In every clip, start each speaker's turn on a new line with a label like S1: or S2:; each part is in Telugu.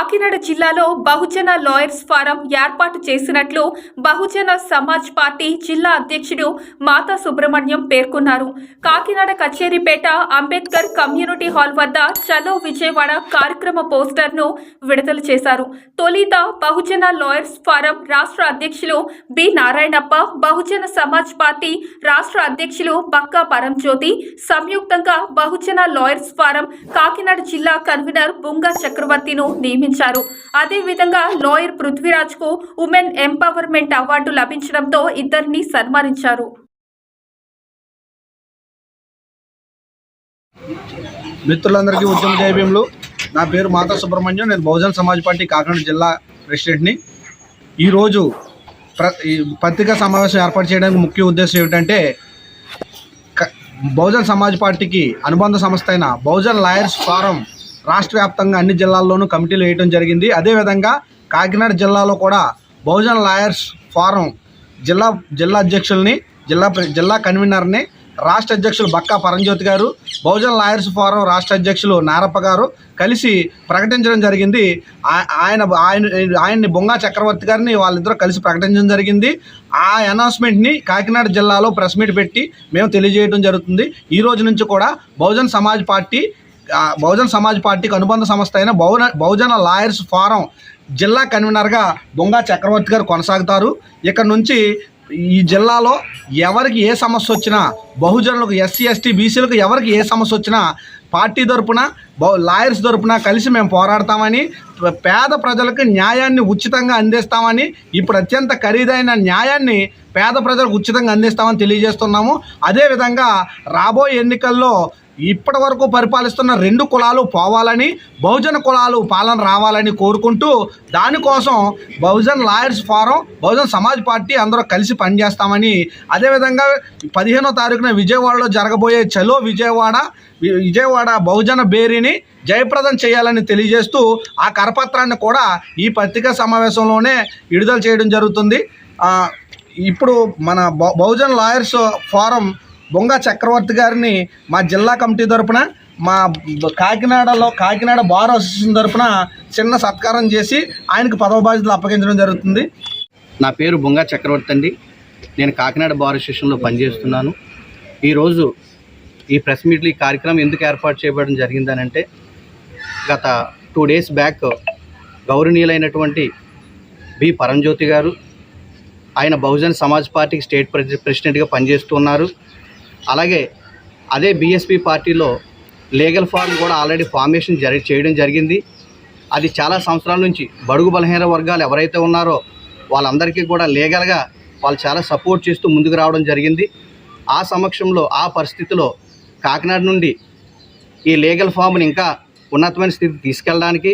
S1: కాకినాడ జిల్లాలో బహుజన లాయర్స్ ఫారం ఏర్పాటు చేసినట్లు బహుజన సమాజ్ పార్టీ జిల్లా అధ్యక్షుడు మాతా సుబ్రహ్మణ్యం పేర్కొన్నారు. కాకినాడ కచేరీపేట అంబేద్కర్ కమ్యూనిటీ హాల్ వద్ద చలో విజయవాడ కార్యక్రమ పోస్టర్ను విడుదల చేశారు. తొలిత బహుజన లాయర్స్ ఫారం రాష్ట్ర అధ్యక్షులు బి నారాయణప్ప బహుజన సమాజ్ పార్టీ రాష్ట్ర అధ్యక్షులు బక్కా పరంజ్యోతి సంయుక్తంగా బహుజన లాయర్స్ ఫారం కాకినాడ జిల్లా కన్వీనర్ బుంగా చక్రవర్తిను నియమించారు. అదేవిధంగా లాయర్ పృథ్వీరాజ్కు ఉమెన్ ఎంపవర్మెంట్ అవార్డు లభించడంతో ఇద్దరిని సన్మానించారు.
S2: మిత్రులందరికీ ఉద్యమ జైభీములు. నా పేరు మాతా సుబ్రహ్మణ్యం. నేను బహుజన్ సమాజ్ పార్టీ కాకినాడ జిల్లా ప్రెసిడెంట్ని. ఈరోజు ప్ర ఈ పత్రికా సమావేశం ఏర్పాటు చేయడానికి ముఖ్య ఉద్దేశం ఏమిటంటే క- బహుజన్ సమాజ్ పార్టీకి అనుబంధ సంస్థ అయిన బహుజన్ లాయర్స్ ఫారం రాష్ట్ర వ్యాప్తంగా అన్ని జిల్లాల్లోనూ కమిటీలు వేయడం జరిగింది. అదేవిధంగా కాకినాడ జిల్లాలో కూడా బహుజన్ లాయర్స్ ఫారం జిల్లా జిల్లా అధ్యక్షుల్ని జిల్లా జిల్లా కన్వీనర్ని రాష్ట్ర అధ్యక్షులు బక్కా పరంజ్యోతి గారు బహుజన్ లాయర్స్ ఫోరం రాష్ట్ర అధ్యక్షులు నారప్ప గారు కలిసి ప్రకటించడం జరిగింది. ఆయన ఆయన ఆయన్ని బొంగా చక్రవర్తి గారిని వాళ్ళిద్దరూ కలిసి ప్రకటించడం జరిగింది. ఆ అనౌన్స్మెంట్ని కాకినాడ జిల్లాలో ప్రెస్ మీట్ పెట్టి మేము తెలియజేయడం జరుగుతుంది. ఈ రోజు నుంచి కూడా బహుజన్ సమాజ్ పార్టీ బహుజన్ సమాజ్ పార్టీకి అనుబంధ సంస్థ అయిన బహున బహుజన లాయర్స్ ఫారం జిల్లా కన్వీనర్గా బొంగా చక్రవర్తి గారు కొనసాగుతారు. ఇక్కడ నుంచి ఈ జిల్లాలో ఎవరికి ఏ సమస్య వచ్చినా బహుజనులకు ఎస్సీ ఎస్టీ బీసీలకు ఎవరికి ఏ సమస్య వచ్చినా పార్టీ తరపున లాయర్స్ తరపున కలిసి మేము పోరాడతామని పేద ప్రజలకు న్యాయాన్ని ఉచితంగా అందిస్తామని ఇప్పుడు అత్యంత ఖరీదైన న్యాయాన్ని పేద ప్రజలకు ఉచితంగా అందిస్తామని తెలియజేస్తున్నాము. అదేవిధంగా రాబోయే ఎన్నికల్లో ఇప్పటి వరకు పరిపాలిస్తున్న రెండు కులాలు పోవాలని బహుజన కులాలు పాలన రావాలని కోరుకుంటూ దానికోసం Bahujan lawyers forum Bahujan Samaj Party అందరూ కలిసి పనిచేస్తామని అదేవిధంగా పదిహేనో తారీఖున విజయవాడలో జరగబోయే చలో విజయవాడ విజయవాడ బహుజన బేరీని జయప్రదం చేయాలని తెలియజేస్తూ ఆ కరపత్రాన్ని కూడా ఈ పత్రికా సమావేశంలోనే విడుదల చేయడం జరుగుతుంది. ఇప్పుడు మన బహుజన్ లాయర్స్ ఫారం బొంగ చక్రవర్తి గారిని మా జిల్లా కమిటీ తరపున మా కాకినాడలో కాకినాడ బార్ అసోసియేషన్ తరఫున చిన్న సత్కారం చేసి ఆయనకు పదవ బాధ్యతలు అప్పగించడం జరుగుతుంది.
S3: నా పేరు బొంగా చక్రవర్తి అండి. నేను కాకినాడ బార్ అసోసియేషన్లో పనిచేస్తున్నాను. ఈరోజు ఈ ప్రెస్ మీట్లు ఈ కార్యక్రమం ఎందుకు ఏర్పాటు చేయబడడం జరిగిందనంటే గత టూ డేస్ బ్యాక్ గౌరవనీయులైనటువంటి బి పరంజ్యోతి గారు ఆయన బహుజన్ సమాజ్ పార్టీకి స్టేట్ ప్రెసి ప్రెసిడెంట్గా పనిచేస్తున్నారు అలాగే అదే బీఎస్పీ పార్టీలో లీగల్ ఫార్మ్ కూడా ఆల్రెడీ ఫార్మేషన్ జరి చేయడం జరిగింది. అది చాలా సంవత్సరాల నుంచి బడుగు బలహీన వర్గాలు ఎవరైతే ఉన్నారో వాళ్ళందరికీ కూడా లీగల్గా వాళ్ళు చాలా సపోర్ట్ చేస్తూ ముందుకు రావడం జరిగింది. ఆ సమక్షంలో ఆ పరిస్థితిలో కాకినాడ నుండి ఈ లీగల్ ఫామ్ని ఇంకా ఉన్నతమైన స్థితికి తీసుకెళ్ళడానికి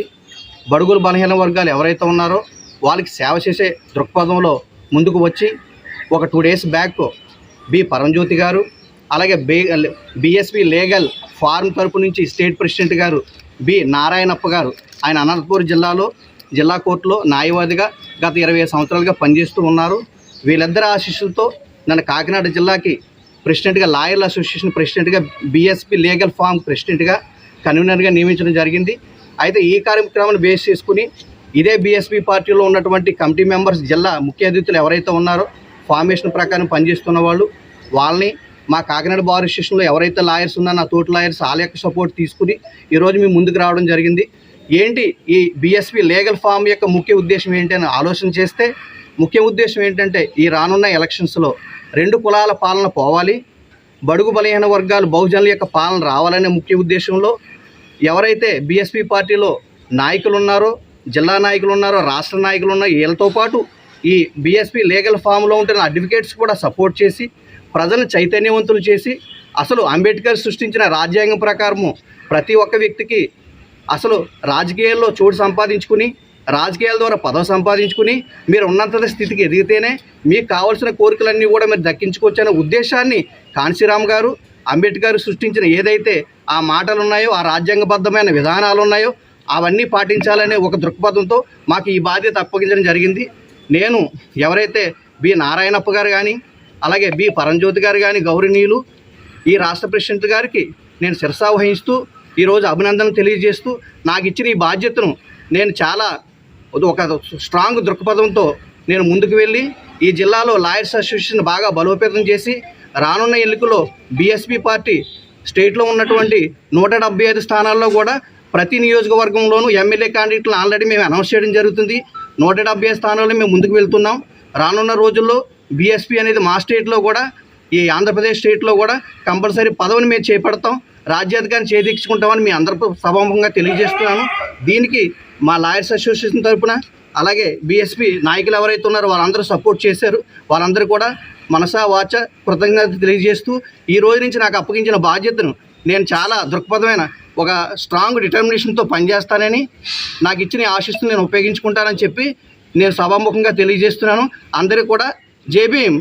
S3: బడుగులు బలహీన వర్గాలు ఎవరైతే ఉన్నారో వాళ్ళకి సేవ చేసే దృక్పథంలో ముందుకు వచ్చి ఒక two days back B. Paranjyothi garu అలాగే బే బిఎస్పి లీగల్ ఫార్మ్ తరపు నుంచి state president garu B Narayanappa garu. ఆయన అనంతపూర్ జిల్లాలో జిల్లా కోర్టులో న్యాయవాదిగా గత ఇరవై సంవత్సరాలుగా పనిచేస్తూ ఉన్నారు. వీళ్ళిద్దరి ఆశీస్సులతో నన్ను కాకినాడ జిల్లాకి ప్రెసిడెంట్గా లాయర్ల అసోసియేషన్ ప్రెసిడెంట్గా బీఎస్పీ లీగల్ ఫామ్ ప్రెసిడెంట్గా కన్వీనర్గా నియమించడం జరిగింది. అయితే ఈ కార్యక్రమాన్ని బేస్ చేసుకుని ఇదే బీఎస్పీ పార్టీలో ఉన్నటువంటి కమిటీ మెంబర్స్ జిల్లా ముఖ్య అతిథులు ఎవరైతే ఉన్నారో ఫార్మేషన్ ప్రకారం పనిచేస్తున్న వాళ్ళు వాళ్ళని మా కాకినాడ బార్ అసోసియేషన్లో ఎవరైతే లాయర్స్ ఉన్నా నా తోటి లాయర్స్ వాళ్ళ యొక్క సపోర్ట్ తీసుకుని ఈరోజు మేము ముందుకు రావడం జరిగింది. ఏంటి? ఈ బీఎస్పీ లీగల్ ఫామ్ యొక్క ముఖ్య ఉద్దేశం ఏంటి అని ఆలోచన చేస్తే ముఖ్య ఉద్దేశం ఏంటంటే ఈ రానున్న ఎలక్షన్స్లో రెండు కులాల పాలన పోవాలి. బడుగు బలహీన వర్గాలు బహుజనుల యొక్క పాలన రావాలనే ముఖ్య ఉద్దేశంలో ఎవరైతే బీఎస్పీ పార్టీలో నాయకులు ఉన్నారో జిల్లా నాయకులు ఉన్నారో రాష్ట్ర నాయకులు ఉన్నారో వీళ్ళతో పాటు ఈ బీఎస్పీ లీగల్ ఫామ్లో ఉంటున్న అడ్వకేట్స్ కూడా సపోర్ట్ చేసి ప్రజలను చైతన్యవంతులు చేసి అసలు అంబేద్కర్ సృష్టించిన రాజ్యాంగం ప్రకారము ప్రతి ఒక్క వ్యక్తికి అసలు రాజకీయాల్లో చోటు సంపాదించుకుని రాజకీయాల ద్వారా పదవి సంపాదించుకుని మీరు ఉన్నత స్థితికి ఎదిగితేనే మీకు కావాల్సిన కోరికలన్నీ కూడా మీరు దక్కించుకోవచ్చనే ఉద్దేశాన్ని కాంశీరామ్ గారు అంబేద్కర్ సృష్టించిన ఏదైతే ఆ మాటలు ఉన్నాయో ఆ రాజ్యాంగబద్ధమైన విధానాలు ఉన్నాయో అవన్నీ పాటించాలనే ఒక దృక్పథంతో మాకు ఈ బాధ్యత అప్పగించడం జరిగింది. నేను ఎవరైతే బి. నారాయణప్ప గారు కానీ అలాగే బి పరంజ్యోతి గారు కానీ గౌరవనీయులు ఈ రాష్ట్ర ప్రెసిడెంట్ గారికి నేను శిరసా వహిస్తూ ఈరోజు అభినందనలు తెలియజేస్తూ నాకు ఇచ్చిన ఈ బాధ్యతను నేను చాలా ఒక స్ట్రాంగ్ దృక్పథంతో నేను ముందుకు వెళ్ళి ఈ జిల్లాలో లాయర్స్ అసోసియేషన్ బాగా బలోపేతం చేసి రానున్న ఎన్నికల్లో బీఎస్పీ పార్టీ స్టేట్లో ఉన్నటువంటి నూట డెబ్బై ఐదు స్థానాల్లో కూడా ప్రతి నియోజకవర్గంలోనూ ఎమ్మెల్యే క్యాండిడేట్లను ఆల్రెడీ మేము అనౌన్స్ చేయడం జరుగుతుంది. నూట డెబ్బై ఐదు స్థానాల్లో మేము ముందుకు వెళ్తున్నాం. రానున్న రోజుల్లో బీఎస్పీ అనేది మా స్టేట్లో కూడా ఈ ఆంధ్రప్రదేశ్ స్టేట్లో కూడా కంపల్సరీ పదవిని మేము చేపడతాం. రాజ్యాధికారిని చేదీర్చుకుంటామని మీ అందరూ సభాముఖంగా తెలియజేస్తున్నాను. దీనికి మా లాయర్స్ అసోసియేషన్ తరపున అలాగే బీఎస్పీ నాయకులు ఎవరైతే ఉన్నారో వాళ్ళందరూ సపోర్ట్ చేశారు. వాళ్ళందరూ కూడా మనసా వాచ కృతజ్ఞత తెలియజేస్తూ ఈ రోజు నుంచి నాకు అప్పగించిన బాధ్యతను నేను చాలా దృక్పథమైన ఒక స్ట్రాంగ్ డిటర్మినేషన్తో పనిచేస్తానని నాకు ఇచ్చిన ఈ ఆశిస్తుని నేను ఉపయోగించుకుంటానని చెప్పి నేను సభాముఖంగా తెలియజేస్తున్నాను. అందరూ కూడా जय भीम.